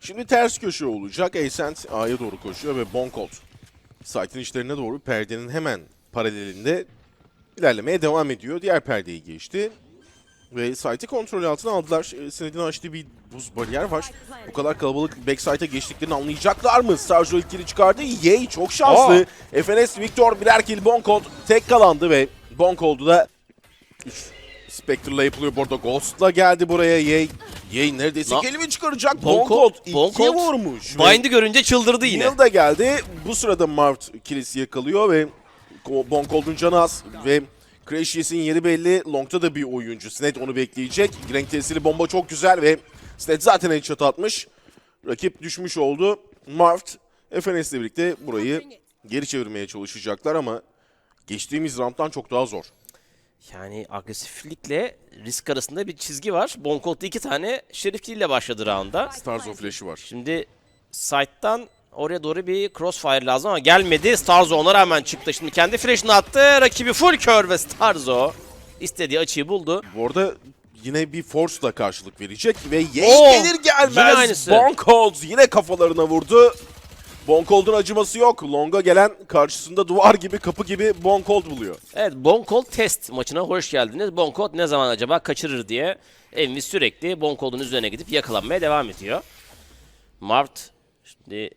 Şimdi ters köşe olacak. Ascent A'ya doğru koşuyor ve Bonkolt site'in içlerine doğru perdenin hemen paralelinde ilerlemeye devam ediyor. Diğer perdeyi geçti. Ve site'i kontrol altına aldılar. E, Sined'in açtığı bir buz bariyer var. Bu kadar kalabalık backside'a geçtiklerini anlayacaklar mı? Starjo ilk kili çıkardı. Yay çok şanslı. FNS Victor birer kill Bonkolt tek kalandı ve Bonkolt'u da 3 Spectre'la yapılıyor. Bu arada Ghost'la geldi buraya Yay. Yay neredeyse Na- kelime çıkaracak. Bonkolt ikiye vurmuş. Bind'i görünce çıldırdı yine. Neil da geldi. Bu sırada Mart kilisi yakalıyor ve Ko- Bonkolt'un canı az ve Crashiyes'in yeri belli. Long'da da bir oyuncu. Sned onu bekleyecek. Renk tesiri bomba çok güzel ve Sned zaten headshot atmış. Rakip düşmüş oldu. Marft FNS'le birlikte burayı geri çevirmeye çalışacaklar ama geçtiğimiz round'dan çok daha zor. Yani agresiflikle risk arasında bir çizgi var. Bonkolt'ta iki tane şerif ile başladı round'a. Starzo flash'ı var. Şimdi side'dan oraya doğru bir crossfire lazım ama gelmedi. Starzo ona rağmen çıktı. Şimdi kendi flash'ını attı. Rakibi full kör ve Starzo istediği açıyı buldu. Bu arada yine bir Force'la karşılık verecek ve Oo, gelir yine gelmez aynısı. Bonkold yine kafalarına vurdu. Bonkold'un acıması yok. Long'a gelen karşısında duvar gibi kapı gibi Bonkold buluyor. Evet Bonkolt test maçına hoş geldiniz. Bonkolt ne zaman acaba kaçırır diye Envis sürekli Bonkolt'un üzerine gidip yakalanmaya devam ediyor. Mart şimdi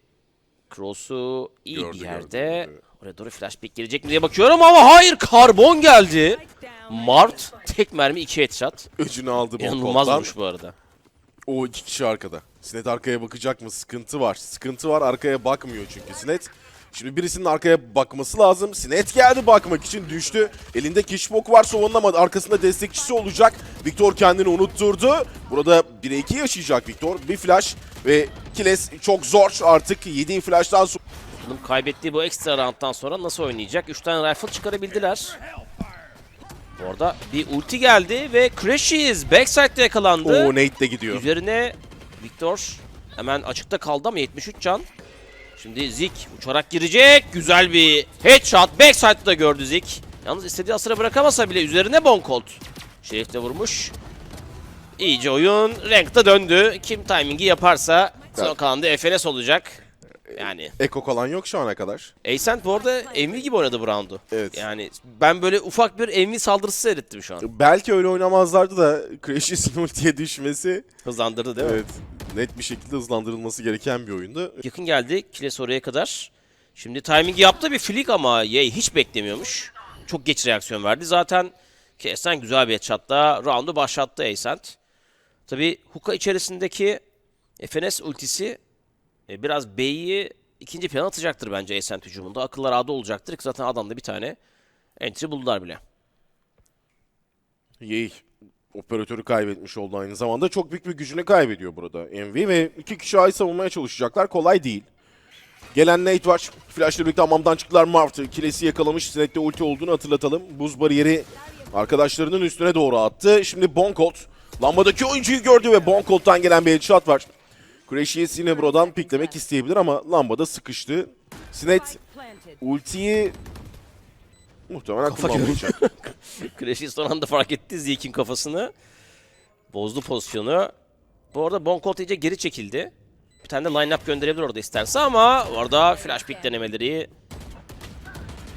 Cross'u iyi Gördü, bir gördü, yerde. gördü. Oraya doğru flash pick gelecek mi diye bakıyorum ama hayır karbon geldi. Mart tek mermi iki headshot. Öcünü aldı Bonkold'dan. vuruş bu arada. O iki kişi arkada. Sinet arkaya bakacak mı? Sıkıntı var. Sıkıntı var. Arkaya bakmıyor çünkü Sinet. Şimdi birisinin arkaya bakması lazım. Sinet geldi bakmak için düştü. Elinde kişbok var savunamadı. Arkasında destekçisi olacak. Victor kendini unutturdu. Burada 1'e 2 yaşayacak Victor. Bir flash ve Kiles çok zor artık. Yediği flash'tan sonra Bunun kaybettiği bu ekstra round'dan sonra nasıl oynayacak? 3 tane rifle çıkarabildiler. Bu arada bir ulti geldi ve Crashes backside'de yakalandı. o Nate de gidiyor. Üzerine Victor hemen açıkta kaldı ama 73 can. Şimdi Zik uçarak girecek. Güzel bir headshot. Backside'da da gördü Zik. Yalnız istediği asıra bırakamasa bile üzerine Bonkolt. Şerif de vurmuş. İyice oyun renkte döndü. Kim timingi yaparsa son Evet. kalan da FNS olacak. Yani Eko kalan yok şu ana kadar. Ascent bu arada MV gibi oynadı bu roundu. Evet. Yani ben böyle ufak bir MV saldırısı seyrettim şu an. Belki öyle oynamazlardı da Crash'in ultiye düşmesi Hızlandırdı değil mi? evet net bir şekilde hızlandırılması gereken bir oyundu. Yakın geldi Kiles oraya kadar. Şimdi timing yaptı bir flick ama Yay hiç beklemiyormuş. Çok geç reaksiyon verdi. Zaten Kesen güzel bir headshot'la roundu başlattı Ascent. Tabi Hookah içerisindeki FNS ultisi e, biraz B'yi ikinci plana atacaktır bence Ascent hücumunda. Akıllar A'da olacaktır ki zaten adamda bir tane entry buldular bile. Yey operatörü kaybetmiş oldu aynı zamanda. Çok büyük bir gücünü kaybediyor burada MV ve iki kişi A'yı savunmaya çalışacaklar. Kolay değil. Gelen Nate var. Flash'la birlikte hamamdan çıktılar. Marth kilesi yakalamış. Sinet'te ulti olduğunu hatırlatalım. Buz bariyeri arkadaşlarının üstüne doğru attı. Şimdi Bonkolt lambadaki oyuncuyu gördü ve Bonkolt'tan gelen bir headshot var. Crashies yine buradan piklemek isteyebilir ama lambada sıkıştı. Sinet ultiyi muhtemelen Kafa kullanmayacak. Crash'i son anda fark etti Zeke'in kafasını. Bozdu pozisyonu. Bu arada Bonkolt iyice geri çekildi. Bir tane de line-up gönderebilir orada isterse ama orada flash pick denemeleri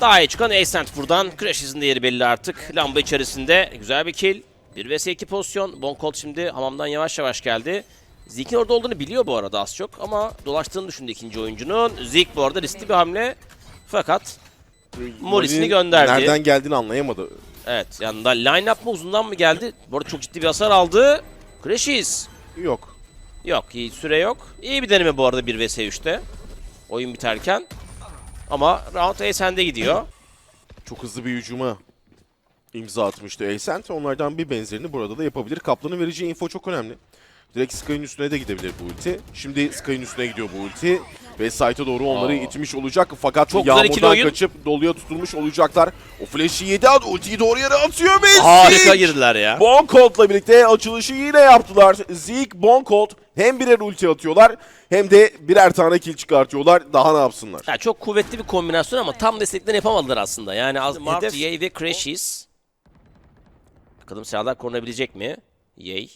daha iyi çıkan Ascent buradan. Crash'in de yeri belli artık. Lamba içerisinde güzel bir kill. 1 vs 2 pozisyon. Bonkolt şimdi hamamdan yavaş yavaş geldi. Zeke'in orada olduğunu biliyor bu arada az çok ama dolaştığını düşündü ikinci oyuncunun. Zeke bu arada riskli bir hamle. Fakat Morris'ini gönderdi. Nereden geldiğini anlayamadı. Evet yanında line-up mı uzundan mı geldi? Bu arada çok ciddi bir hasar aldı. Crashes. Yok. Yok iyi süre yok. İyi bir deneme bu arada 1 vs 3'te. Oyun biterken. Ama round A sende gidiyor. Çok hızlı bir hücuma imza atmıştı Ascent. Onlardan bir benzerini burada da yapabilir. Kaplan'ın vereceği info çok önemli. Direkt Sky'ın üstüne de gidebilir bu ulti. Şimdi Sky'ın üstüne gidiyor bu ulti. Ve site'a doğru onları Aa. itmiş olacak. Fakat Çok yağmurdan kaçıp doluya tutulmuş olacaklar. O flash'i yedi at. Ultiyi doğru yere atıyor ve Harika Zeke! girdiler ya. Bonkolt'la birlikte açılışı yine yaptılar. Zeke, Bonkolt hem birer ulti atıyorlar hem de birer tane kill çıkartıyorlar. Daha ne yapsınlar? Ya çok kuvvetli bir kombinasyon ama tam desteklerini yapamadılar aslında. Yani az Mart, Yay ve Crashes. Bakalım silahlar korunabilecek mi? Yay.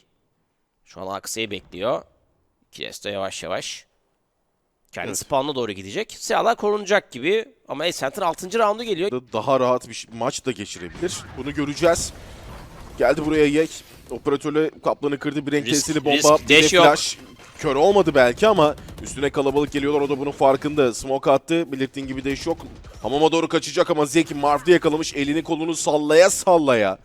Şu an Aksa'yı bekliyor. Kiles de yavaş yavaş. Kendi Evet. spawn'a doğru gidecek. Siyahlar korunacak gibi. Ama Ascent'in 6. roundu geliyor. daha rahat bir maç da geçirebilir. Bunu göreceğiz. Geldi buraya Yek. Operatörle kaplanı kırdı. Bir renk Risk, tesiri bomba. risk, bir de yok. flash. Kör olmadı belki ama üstüne kalabalık geliyorlar. O da bunun farkında. Smoke attı. Belirttiğin gibi dash yok. Hamama doğru kaçacak ama Zeki Marv'da yakalamış. Elini kolunu sallaya sallaya.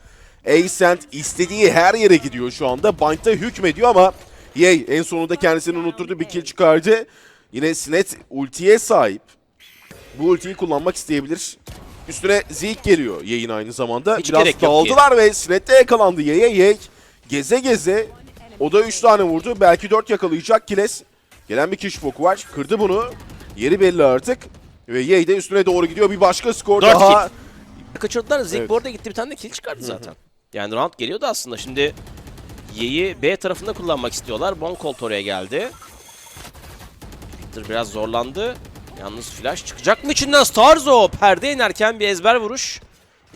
Ascent istediği her yere gidiyor şu anda. Bind'da hükmediyor ama Yey en sonunda kendisini unutturdu. Bir kill çıkardı. Yine Sinet ultiye sahip. Bu ultiyi kullanmak isteyebilir. Üstüne Zeke geliyor yayın aynı zamanda. Hiç Biraz dağıldılar ve Sinet'te yakalandı Ye'ye. Ye geze geze o da 3 tane vurdu. Belki 4 yakalayacak Kiles. Gelen bir kişi foku var. Kırdı bunu. Yeri belli artık. Ve Ye de üstüne doğru gidiyor. Bir başka skor Dört daha. Kaçırdılar. Zeke Evet. bu arada gitti bir tane de kill çıkardı zaten. Yani round geliyordu aslında. Şimdi Y'yi B tarafında kullanmak istiyorlar. Bonkolt oraya geldi. Peter biraz zorlandı. Yalnız flash çıkacak mı içinden? Starzo perde inerken bir ezber vuruş.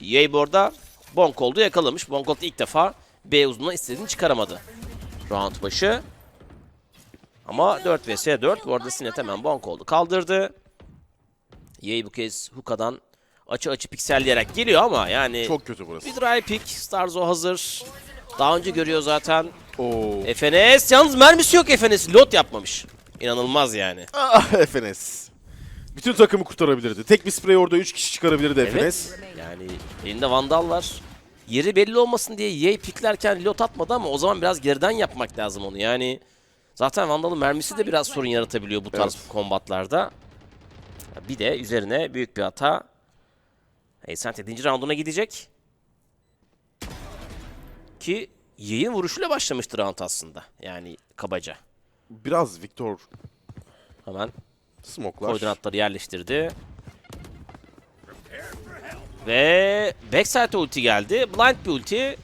Yey bu arada Bonkolt'u yakalamış. Bonkolt ilk defa B uzunluğuna istediğini çıkaramadı. Round başı. Ama 4 vs 4. Bu arada Sinet hemen Bonkolt'u kaldırdı. Yey bu kez Hookah'dan açı açı pikselleyerek geliyor ama yani Çok kötü burası. bir dry pick. Starzo hazır. Daha önce görüyor zaten. Oo. FNS yalnız mermisi yok FNS. Lot yapmamış. İnanılmaz yani. Ah FNS. Bütün takımı kurtarabilirdi. Tek bir sprey orada 3 kişi çıkarabilirdi Evet. FNS. Yani elinde vandal var. Yeri belli olmasın diye Yey piklerken lot atmadı ama o zaman biraz geriden yapmak lazım onu. Yani zaten vandalın mermisi de biraz sorun yaratabiliyor bu tarz Evet. kombatlarda. Bir de üzerine büyük bir hata. Ascent 7. rounduna gidecek. Ki Yey'in vuruşuyla başlamıştı round aslında. Yani kabaca. Biraz Victor Hemen smoklar. koordinatları yerleştirdi. Ve backside ulti geldi. Blind bir ulti.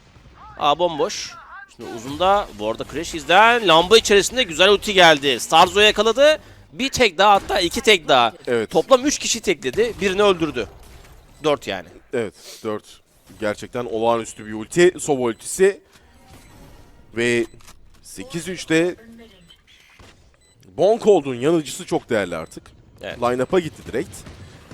A bomboş. Şimdi uzunda bu arada Crash izden lamba içerisinde güzel ulti geldi. Starzo'yu yakaladı. Bir tek daha hatta iki tek daha. Evet. Toplam 3 kişi tekledi. Birini öldürdü. 4 yani. Evet 4. Gerçekten olağanüstü bir ulti. Sova ultisi. Ve 8-3'te Bonkold'un yanıcısı çok değerli artık. Evet. Line-up'a gitti direkt.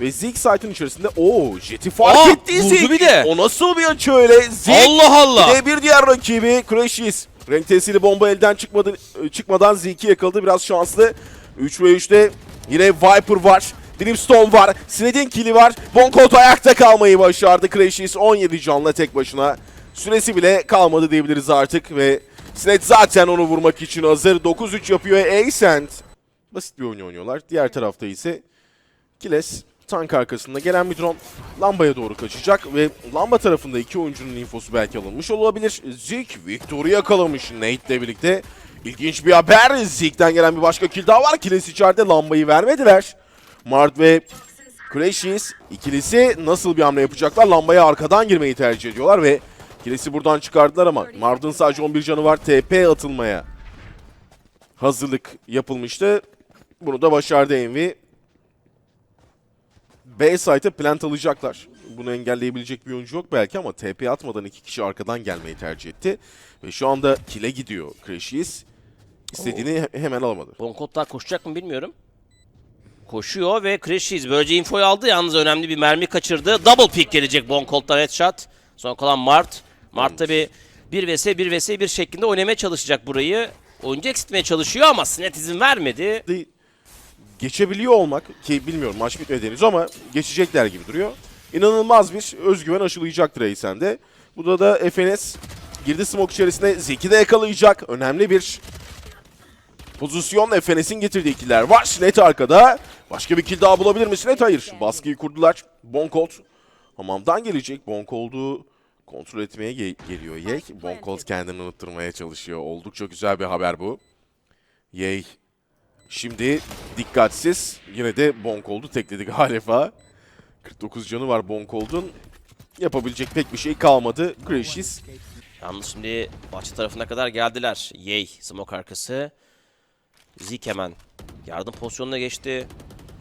Ve Zeke site'ın içerisinde o Jet'i fark Aa, etti vurdu Zeke. bir de. O nasıl bir açı öyle? Zeke Allah Allah. bir de bir diğer rakibi Crashies. Renk tesiri bomba elden çıkmadı, çıkmadan Zeke'i yakaladı. Biraz şanslı. 3 ve 3'te yine Viper var. Dreamstone var. Sned'in kill'i var. Bonkolt ayakta kalmayı başardı. Crashies 17 canla tek başına. Süresi bile kalmadı diyebiliriz artık ve Sned zaten onu vurmak için hazır. 9-3 yapıyor Ascent. Basit bir oyun oynuyorlar. Diğer tarafta ise Kiles tank arkasında gelen bir drone lambaya doğru kaçacak ve lamba tarafında iki oyuncunun infosu belki alınmış olabilir. Zik Victor'u yakalamış Nate'le birlikte. İlginç bir haber. Zig'den gelen bir başka kill daha var. Kiles içeride lambayı vermediler. Mart ve Crashies ikilisi nasıl bir hamle yapacaklar? Lambaya arkadan girmeyi tercih ediyorlar ve Kiles'i buradan çıkardılar ama Mard'ın sadece 11 canı var. TP atılmaya hazırlık yapılmıştı. Bunu da başardı Envy. B site'e plant alacaklar. Bunu engelleyebilecek bir oyuncu yok belki ama TP atmadan iki kişi arkadan gelmeyi tercih etti. Ve şu anda kile gidiyor Crashies. İstediğini he- hemen alamadı. Bonkot daha koşacak mı bilmiyorum. Koşuyor ve Crashies böylece infoyu aldı. Yalnız önemli bir mermi kaçırdı. Double pick gelecek Bonkolt'tan headshot. Sonra kalan Mart. Mart tabi 1 vs 1 vs 1 şeklinde oynamaya çalışacak burayı. Oyuncu eksiltmeye çalışıyor ama Sinet izin vermedi. Geçebiliyor olmak ki bilmiyorum maç bitmedi henüz ama geçecekler gibi duruyor. İnanılmaz bir özgüven aşılayacaktır Aysen'de. Burada da FNS girdi smoke içerisine Zeki de yakalayacak. Önemli bir pozisyon FNS'in getirdiği killer var. Sinet arkada. Başka bir kill daha bulabilir mi Sinet? Hayır. Baskıyı kurdular. Bonkolt hamamdan gelecek. Bonkolt'u kontrol etmeye ge- geliyor Yek. Bonkolt kendini unutturmaya çalışıyor. Oldukça güzel bir haber bu. Yey Şimdi dikkatsiz yine de Bonkold'u tekledi galiba. 49 canı var Bonkold'un. Yapabilecek pek bir şey kalmadı. Gracious Yalnız şimdi bahçe tarafına kadar geldiler. Yey smoke arkası. Zik hemen yardım pozisyonuna geçti.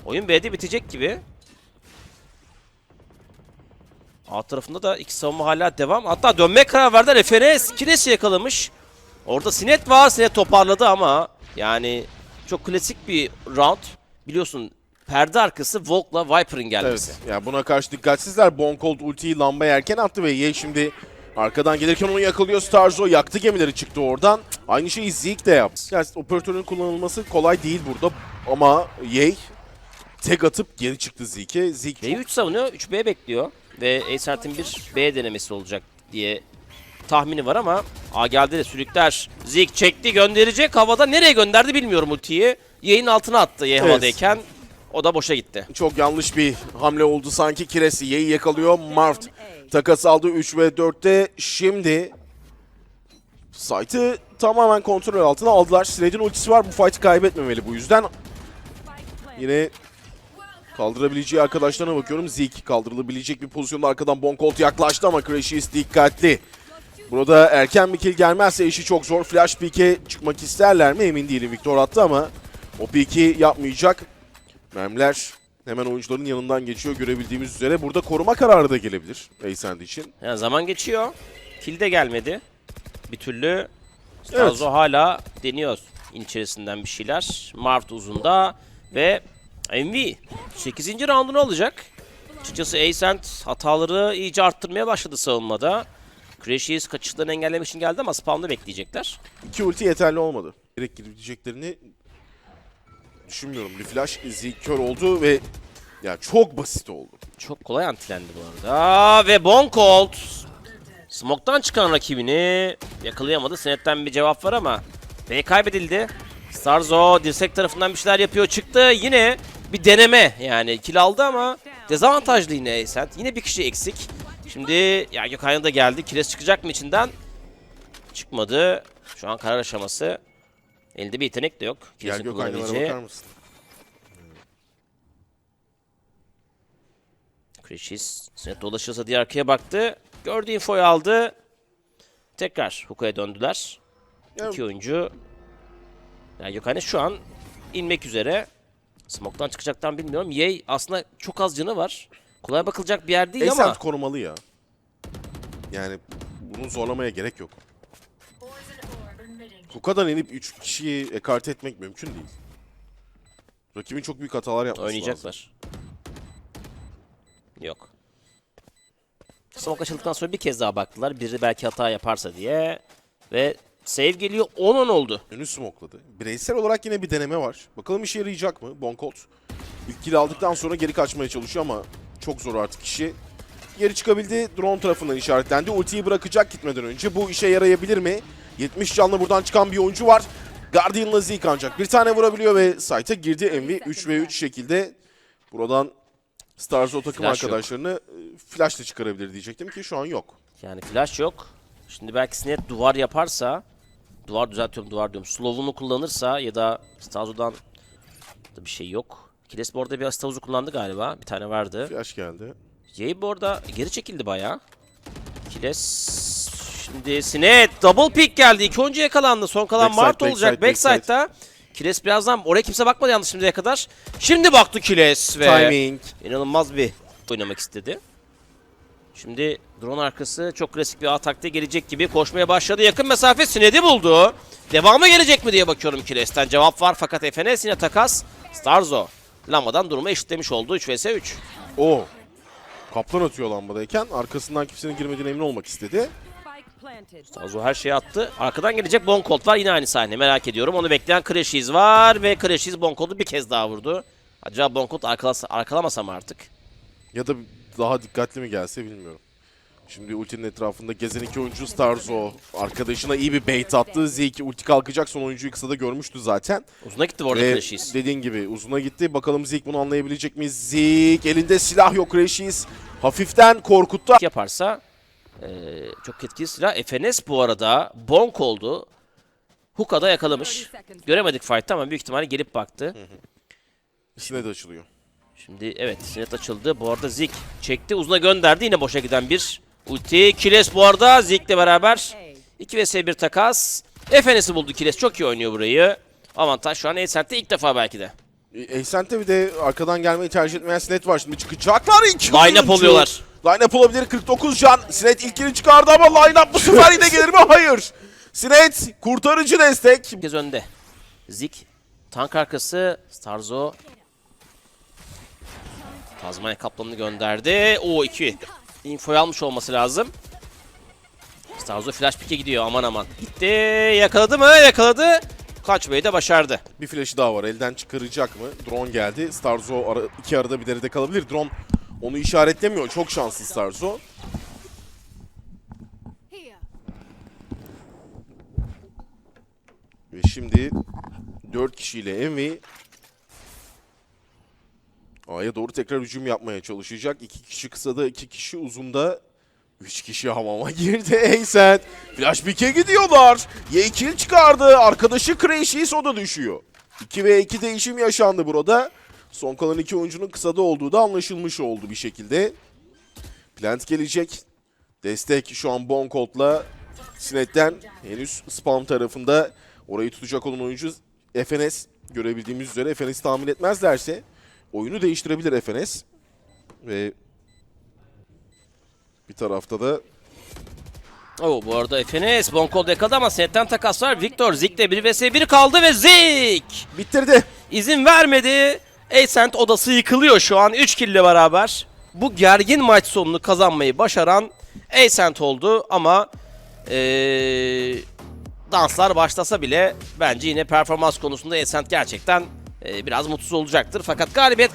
Oyun B'de bitecek gibi. A tarafında da iki savunma hala devam. Hatta dönme karar verdiler. FNS Kines'i yakalamış. Orada Sinet var. Sinet toparladı ama Yani çok klasik bir round. Biliyorsun perde arkası Volk'la Viper'ın gelmesi. Evet. Ya buna karşı dikkatsizler. Bonkold ultiyi lamba erken attı ve Ye şimdi arkadan gelirken onu yakalıyor. Starzo yaktı gemileri çıktı oradan. Aynı şeyi Zeke de yaptı. Yani operatörün kullanılması kolay değil burada ama Ye tek atıp geri çıktı Zeke'e. Zeke çok B3 savunuyor, 3B bekliyor. Ve Acert'in bir B denemesi olacak diye tahmini var ama A geldi de sürükler. Zik çekti gönderecek havada nereye gönderdi bilmiyorum ultiyi. Yayın altına attı Y Evet. havadayken. O da boşa gitti. Çok yanlış bir hamle oldu sanki. Kiresi Ye'yi yakalıyor. Mart takas aldı 3 ve 4'te. Şimdi site'ı tamamen kontrol altına aldılar. Sled'in ultisi var. Bu fight'ı kaybetmemeli bu yüzden. Yine kaldırabileceği arkadaşlarına bakıyorum. Zik kaldırılabilecek bir pozisyonda arkadan Bonkolt yaklaştı ama Crashis dikkatli. Burada erken bir kill gelmezse işi çok zor. Flash peek'e çıkmak isterler mi emin değilim. Victor attı ama o peek'i yapmayacak. Mermiler hemen oyuncuların yanından geçiyor görebildiğimiz üzere. Burada koruma kararı da gelebilir Aysend için. Yani zaman geçiyor. Kill de gelmedi. Bir türlü Stazo hala deniyor in içerisinden bir şeyler. Mart uzunda ve MV 8. roundunu alacak. Açıkçası Ascent hataları iyice arttırmaya başladı savunmada. Crashies kaçışlarını engellemek için geldi ama spawn'da bekleyecekler. İki ulti yeterli olmadı. Direkt girebileceklerini düşünmüyorum. Bir flash izi kör oldu ve ya çok basit oldu. Çok kolay antilendi bu arada. Ve Bonkolt Smoke'tan çıkan rakibini yakalayamadı. Senet'ten bir cevap var ama B kaybedildi. Starzo dirsek tarafından bir şeyler yapıyor. Çıktı yine bir deneme yani kill aldı ama dezavantajlı yine Ascent. Yine bir kişi eksik. Şimdi ya Gökhan'a da geldi. Kires çıkacak mı içinden? Çıkmadı. Şu an karar aşaması. Elinde bir yetenek de yok. Gel kullanabileceği. bakar mısın? Krishis Senet dolaşırsa diğer arkaya baktı. Gördüğü infoyu aldı. Tekrar Huka'ya döndüler. Ya, İki oyuncu. Yani Gökhan'e şu an inmek üzere. Smoke'tan çıkacaktan bilmiyorum. Yey aslında çok az canı var. Kolay bakılacak bir yer değil ama Aysend korumalı ya. Yani bunu zorlamaya gerek yok. Bu kadar inip 3 kişiyi ekarte etmek mümkün değil. Rakibin çok büyük hatalar yapması lazım. oynayacaklar. Yok. Smoke açıldıktan sonra bir kez daha baktılar. Biri belki hata yaparsa diye. Ve save geliyor 10-10 oldu. Önü smokladı. Bireysel olarak yine bir deneme var. Bakalım işe yarayacak mı? Bonkolt ilk kill aldıktan sonra geri kaçmaya çalışıyor ama çok zor artık işi. Geri çıkabildi. Drone tarafından işaretlendi. Ultiyi bırakacak gitmeden önce. Bu işe yarayabilir mi? 70 canlı buradan çıkan bir oyuncu var. Guardian'la Zeke ancak bir tane vurabiliyor ve site'a girdi. Envy 3 ve 3 şekilde buradan Starzo takım Flash yok. arkadaşlarını e, flashla çıkarabilir diyecektim ki şu an yok. Yani flash yok. Şimdi belki Sinet duvar yaparsa duvar düzeltiyorum duvar diyorum. Slow'unu kullanırsa ya da Stazo'dan da bir şey yok. Kiles bu arada bir Stazo'u kullandı galiba. Bir tane vardı. Flash geldi. Yay bu arada geri çekildi bayağı. Kiles şimdi Sinet double pick geldi. İki oyuncu yakalandı. Son kalan Backside, Mart olacak backside, backside'da. Kiles birazdan oraya kimse bakmadı yalnız şimdiye kadar. Şimdi baktı Kiles ve Timing. inanılmaz bir oynamak istedi. Şimdi drone arkası çok klasik bir A taktiği gelecek gibi koşmaya başladı. Yakın mesafe Sined'i buldu. Devamı gelecek mi diye bakıyorum Kiles'ten. Cevap var fakat FNS yine takas. Starzo Lama'dan durumu eşitlemiş oldu 3 vs 3. O. Kaplan atıyor lambadayken arkasından kimsenin girmediğine emin olmak istedi. Starzo her şeyi attı. Arkadan gelecek Bonkolt var yine aynı sahne merak ediyorum. Onu bekleyen Crashies var ve Crashies Bonkolt'u bir kez daha vurdu. Acaba Bonkolt arkalasa, arkalamasa mı artık? Ya da daha dikkatli mi gelse bilmiyorum. Şimdi ultinin etrafında gezen iki oyuncu Starzo. Arkadaşına iyi bir bait attı. Zeke ulti kalkacak. Son oyuncuyu kısa da görmüştü zaten. Uzuna gitti bu arada Ve Crashies. dediğin gibi uzuna gitti. Bakalım Zeke bunu anlayabilecek mi? Zeke elinde silah yok Crashies. Hafiften korkuttu. yaparsa eee, çok etkili silah. FNS bu arada bonk oldu. Huka'da yakalamış. Göremedik fight'ta ama büyük ihtimalle gelip baktı. De açılıyor. Şimdi evet sinet açıldı. Bu arada Zik çekti. Uzuna gönderdi. Yine boşa giden bir ulti. Kiles bu arada Zik'le beraber 2 vs 1 takas. FNS'i buldu Kiles. Çok iyi oynuyor burayı. Avantaj şu an Acert'te ilk defa belki de. Eysent'te bir de arkadan gelmeyi tercih etmeyen Sinet var. Şimdi çıkacaklar. İki Line up oyuncu. oluyorlar. Line-up olabilir 49 can. Sinet ilkini çıkardı ama line-up bu sefer yine gelir mi? Hayır. Sinet kurtarıcı destek. Bir kez önde. Zik tank arkası Starzo Tazmanya kaplanını gönderdi. O 2. Infoyu almış olması lazım. Starzo flash pick'e gidiyor aman aman. Gitti yakaladı mı? Yakaladı. Kaçmayı da başardı. Bir flash'ı daha var. Elden çıkaracak mı? Drone geldi. Starzo ara, iki arada bir derede kalabilir. Drone onu işaretlemiyor. Çok şanslı Starzo. Here. Ve şimdi 4 kişiyle Envy A'ya doğru tekrar hücum yapmaya çalışacak. 2 kişi kısada, 2 kişi uzunda. 3 kişi hamama girdi. Eysen. Flash pick'e gidiyorlar. Y2 çıkardı. Arkadaşı Crashies o düşüyor. 2 ve 2 değişim yaşandı burada. Son kalan iki oyuncunun kısada olduğu da anlaşılmış oldu bir şekilde. Plant gelecek. Destek şu an Bonkolt'la Sinet'ten henüz spam tarafında orayı tutacak olan oyuncu FNS görebildiğimiz üzere FNS tahmin etmezlerse oyunu değiştirebilir FNS. Ve bir tarafta da Oo, bu arada FNS Bonkol yakaladı ama setten takas var. Victor Zik'le 1 vs 1 kaldı ve Zik bitirdi. izin vermedi. Ascent odası yıkılıyor şu an 3 kill ile beraber. Bu gergin maç sonunu kazanmayı başaran Ascent oldu ama eee, danslar başlasa bile bence yine performans konusunda Ascent gerçekten eee, biraz mutsuz olacaktır. Fakat galibiyet